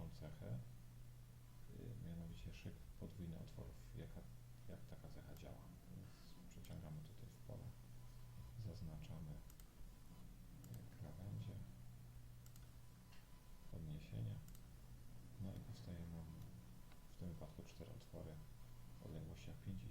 pierwszą cechę, y, mianowicie szyk podwójny otworów. Jaka, jak taka cecha działa? Więc przeciągamy tutaj w pole, zaznaczamy y, krawędzie podniesienia, no i powstaje nam w tym wypadku cztery otwory o odległościach 50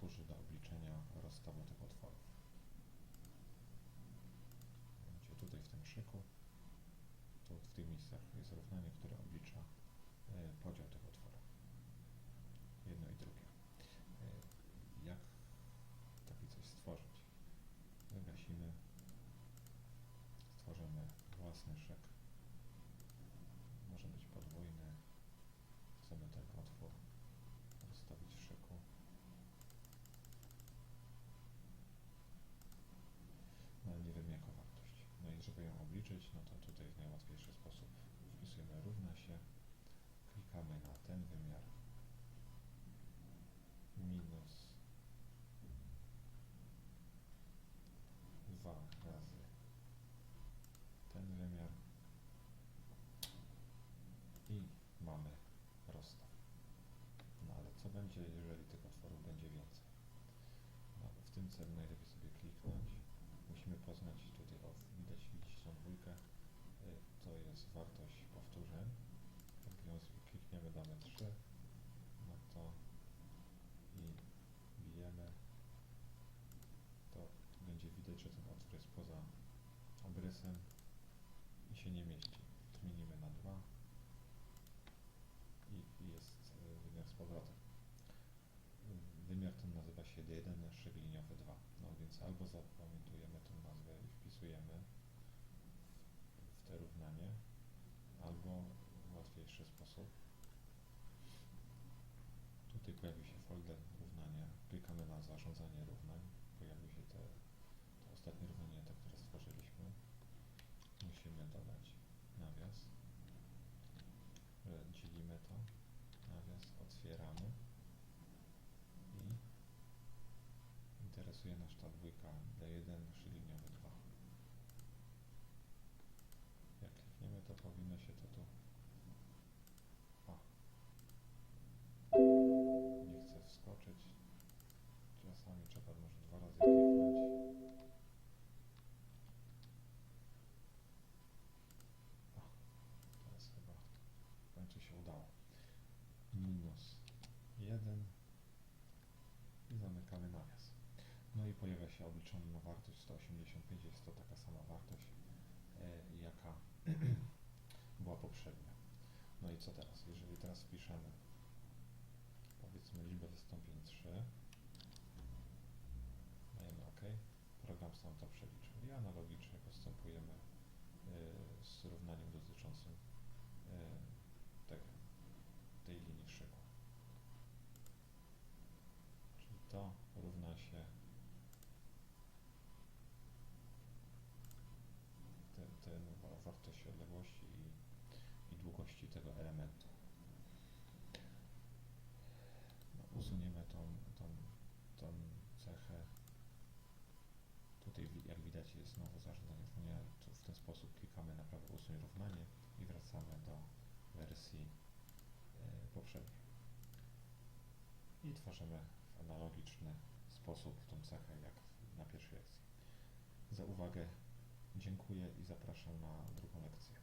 公司倒闭。policzyć, no to tutaj w najłatwiejszy sposób wpisujemy równa się, klikamy na ten wymiar. side 1 na szyb liniowy 2. No więc albo zapamiętujemy tą nazwę i wpisujemy w te równanie, albo w łatwiejszy sposób. Tutaj pojawi się folder równania, klikamy na zarządzanie równań, pojawi się te, to ostatnie równanie, to które stworzyliśmy. dwójka, D1, liniowy 2. Jak klikniemy, to powinno się to tu... O. Nie chcę wskoczyć. Czasami trzeba może dwa razy kliknąć. O. Teraz chyba w końcu się udało. Minus 1 i zamykamy nawias. No i pojawia się obliczona wartość 180. odległości i, i długości tego elementu. No, usuniemy tą, tą, tą cechę. Tutaj jak widać jest nowe zarządzanie równania. Tu w ten sposób klikamy na prawo usuń równanie i wracamy do wersji e, poprzedniej. I tworzymy w analogiczny sposób tą cechę jak na pierwszej lekcji. Za uwagę dziękuję i zapraszam na drugą lekcję.